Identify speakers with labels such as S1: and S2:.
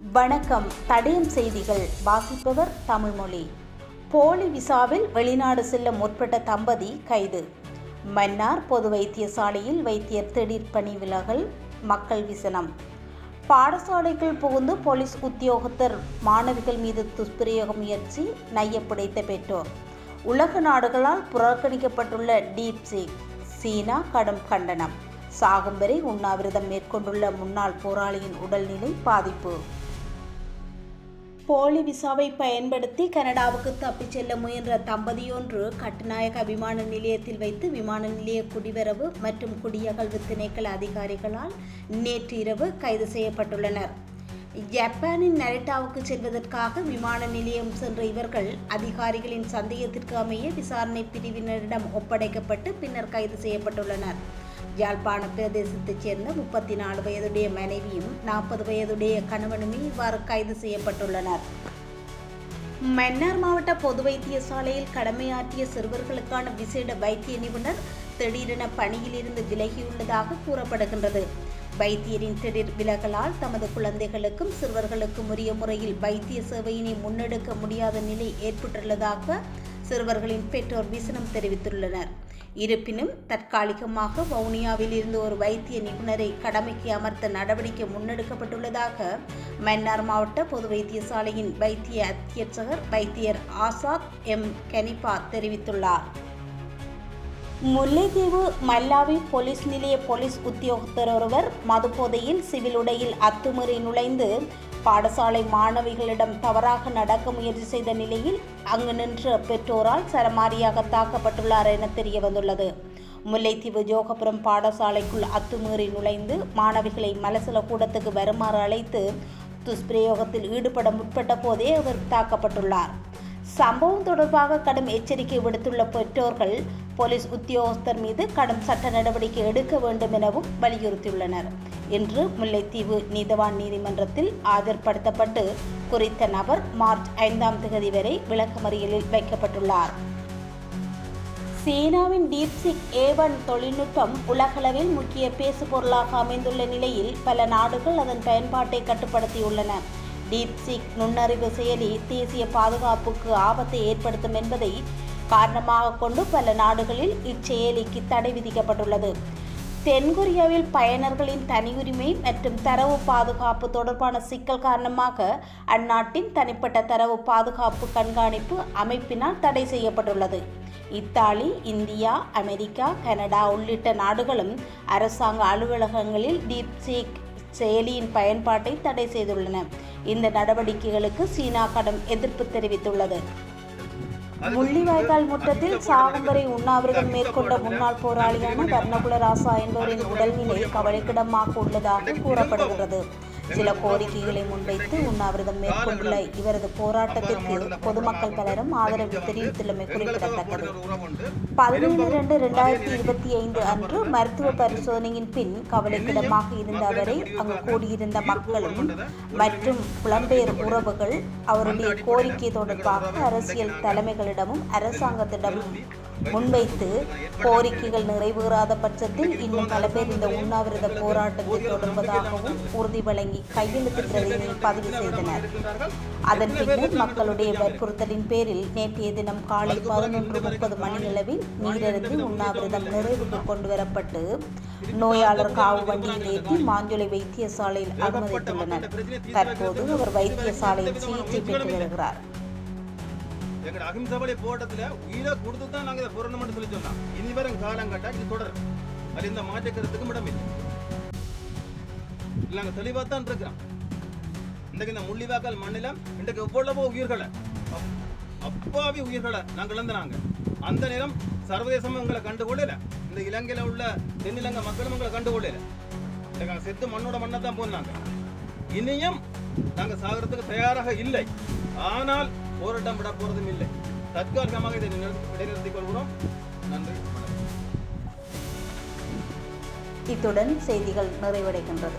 S1: வணக்கம். தடயம் செய்திகள். வாசிப்பவர் தமிழ்மொழி போலி விசாவில் வெளிநாடு செல்ல முற்பட்ட தம்பதி கைது. மன்னார் பொது வைத்தியசாலையில் வைத்தியர் திடீர் பணி விலகல் மக்கள் விசனம். பாடசாலைக்குள் புகுந்து போலீஸ் உத்தியோகத்தர் மாணவிகள் மீது துஷ்பிரயோக முயற்சி நையப்புடைத்த பெற்றோர். உலக நாடுகளால் புறக்கணிக்கப்பட்டுள்ள டீப் சீக் சீனா கடும் கண்டனம். சாகும் வரை உண்ணாவிரதம் மேற்கொண்டுள்ள முன்னாள் போராளியின் உடல்நிலை பாதிப்பு. போலி விசாவை பயன்படுத்தி கனடாவுக்கு தப்பிச் செல்ல முயன்ற தம்பதியொன்று கட்டுநாயக விமான நிலையத்தில் வைத்து விமான நிலைய குடிவரவு மற்றும் குடியகழ்வு திணைக்கள அதிகாரிகளால் நேற்று இரவு கைது செய்யப்பட்டுள்ளனர். ஜப்பானின் நரட்டாவுக்கு செல்வதற்காக விமான நிலையம் சென்ற இவர்கள் அதிகாரிகளின் சந்தேகத்திற்கு அமைய விசாரணை பிரிவினரிடம் ஒப்படைக்கப்பட்டு பின்னர் கைது செய்யப்பட்டுள்ளனர். யாழ்ப்பாண பிரதேசத்தைச் சேர்ந்த முப்பத்தி நாலு வயதுடைய மனைவியும் நாற்பது வயதுடைய கணவனுமே இவ்வாறு கைது செய்யப்பட்டுள்ளனர். மன்னார் மாவட்ட பொது வைத்தியசாலையில் கடமையாற்றிய சிறுவர்களுக்கான விசேட வைத்திய நிபுணர் திடீரென பணியிலிருந்து விலகியுள்ளதாக கூறப்படுகின்றது. வைத்தியரின் திடீர் விலகலால் தமது குழந்தைகளுக்கும் சிறுவர்களுக்கும் உரிய முறையில் வைத்திய சேவையினை முன்னெடுக்க முடியாத நிலை ஏற்பட்டுள்ளதாக சிறுவர்களின் பெற்றோர் விசனம் தெரிவித்துள்ளனர். இருப்பினும் தற்காலிகமாக வவுனியாவில் இருந்து ஒரு வைத்திய நிபுணரை கடமைக்கு அமர்த்த நடவடிக்கை முன்னெடுக்கப்பட்டுள்ளதாக மன்னார் மாவட்ட பொது வைத்தியசாலையின் வைத்திய அத்தியட்சகர் வைத்தியர் ஆசாத் எம். கனிபா தெரிவித்துள்ளார். முல்லைத்தீவு மல்லாவி போலீஸ் நிலைய போலீஸ் உத்தியோகத்தர் ஒருவர் மதுபோதையில் சிவில் உடையில் அத்துமீறி நுழைந்து பாடசாலை மாணவிகளிடம் தவறாக நடக்க முயற்சி செய்த நிலையில் அங்கு நின்ற பெற்றோரால் சரமாரியாக தாக்கப்பட்டுள்ளார் என தெரிய வந்துள்ளது முல்லைத்தீவு ஜோகபுரம் பாடசாலைக்குள் அத்துமீறி நுழைந்து மாணவிகளை மலசல கூடத்துக்கு வருமாறு அழைத்து துஷ்பிரயோகத்தில் ஈடுபட முற்பட்ட போதே அவர் தாக்கப்பட்டுள்ளார். சம்பவம் தொடர்பாக கடும் எச்சரிக்கை விடுத்துள்ள பெற்றோர்கள் போலீஸ் உத்தியோகஸ்தர் மீது கடும் சட்ட நடவடிக்கை எடுக்க வேண்டும் எனவும் வலியுறுத்தியுள்ளனர். இன்று முல்லைத்தீவு நீதவான் நீதிமன்றத்தில் ஆஜர்படுத்தப்பட்டு குறித்த நபர் மார்ச் ஐந்தாம் தேதி வரை விளக்கமறியலில் வைக்கப்பட்டுள்ளார். சீனாவின் டீப்சிக் ஏவன் தொழில்நுட்பம் உலகளவில் முக்கிய பேசுபொருளாக அமைந்துள்ள நிலையில் பல நாடுகள் அதன் பயன்பாட்டை கட்டுப்படுத்தியுள்ளன. டீப்சிக் நுண்ணறிவு செயலி தேசிய பாதுகாப்புக்கு ஆபத்தை ஏற்படுத்தும் என்பதை காரணமாக கொண்டு பல நாடுகளில் இச்செயலிக்கு தடை விதிக்கப்பட்டுள்ளது. தென்கொரியாவில் பயனர்களின் தனியுரிமை மற்றும் தரவு பாதுகாப்பு தொடர்பான சிக்கல் காரணமாக அந்நாட்டின் தனிப்பட்ட தரவு பாதுகாப்பு கண்காணிப்பு அமைப்பினால் தடை செய்யப்பட்டுள்ளது. இத்தாலி இந்தியா அமெரிக்கா கனடா உள்ளிட்ட நாடுகளும் அரசாங்க அலுவலகங்களில் டீப்சீக் செயலியின் பயன்பாட்டை தடை செய்துள்ளன. இந்த நடவடிக்கைகளுக்கு சீனா கடும் எதிர்ப்பு தெரிவித்துள்ளது. முள்ளிவாய்க்கால் முற்றத்தில் சாவம்பரை உண்ணாவிரதம் மேற்கொண்ட முன்னாள் போராளியான கர்ணகுல ராசா என்பவரின் உடல்நிலை கவலைக்கிடமாக உள்ளதாக கூறப்படுகிறது சில கோரிக்கைகளை முன்வைத்து உண்ணாவிரதம் மேற்கொண்டுள்ள இவரது போராட்டத்திற்கு பொதுமக்கள் பலரும் ஆதரவு தெரிவித்துள்ளமை குறிப்பிடத்தக்கது. பதினேழு இரண்டு இரண்டாயிரத்தி இருபத்தி ஐந்து அன்று மருத்துவ பரிசோதனையின் பின் கவலைக்கிடமாக இருந்த அவரை அங்கு கூடியிருந்த மக்களும் மற்றும் புலம்பெயர் உறவுகள் அவருடைய கோரிக்கை தொடர்பாக அரசியல் தலைமைகளிடமும் அரசாங்கத்திடமும் முன்வைத்து கோரிக்கைகள் நிறைவேறாத பட்சத்தில் இன்னும் பல பேர் இந்த உண்ணாவிரத போராட்டத்தை தொடர்வதாகவும் உறுதி வழங்கி கையெழுத்து பிரதியை பதிவு செய்தனர். அதன் பின்னர் மக்களுடைய வற்புறுத்தலின் பேரில் நேற்றைய தினம் காலை பதினொன்று முப்பது மணியளவில் நீரறிந்து உண்ணாவிரதம் நிறைவுக்கு கொண்டு வரப்பட்டு நோயாளர் காவு வண்டியில் ஏற்றி மாஞ்சுளை வைத்தியசாலையில் அனுமதித்துள்ளனர். தற்போது அவர் வைத்தியசாலையில் சிகிச்சை பெற்று வருகிறார்.
S2: எங்களோட அகிம்சபடி போராட்டத்துல உயிரை கொடுத்து தான் நாங்க இதை புறணும்னு சொல்லி சொன்னோம் இனி வரும் காலம் கட்டா இது தொடரும். அது இந்த மாற்றக்கிறதுக்கு இடம் இல்லை இல்ல நாங்க தெளிவா தான் இருக்கிறோம் இன்றைக்கு இந்த முள்ளிவாக்கல் மண்ணிலம் இன்றைக்கு எவ்வளவோ உயிர்களை அப்- அப்பாவி உயிர்களை நாங்கள் இழந்தாங்க அந்த நேரம் சர்வதேசமும் எங்களை கண்டுகொள்ளல. இந்த இலங்கையில உள்ள தென்னிலங்கை மக்களும் எங்களை கண்டுகொள்ளல. இன்றைக்கு செத்து மண்ணோட மண்ணை தான் போனாங்க இனியும் நாங்க சாகிறதுக்கு தயாராக இல்லை. ஆனால் போராட்டம் விட போறதும் இல்லை தற்காலிகமாக இதை இடைநிறுத்திக் கொள்கிறோம் நன்றி
S1: இத்துடன் செய்திகள் நிறைவடைகின்றது.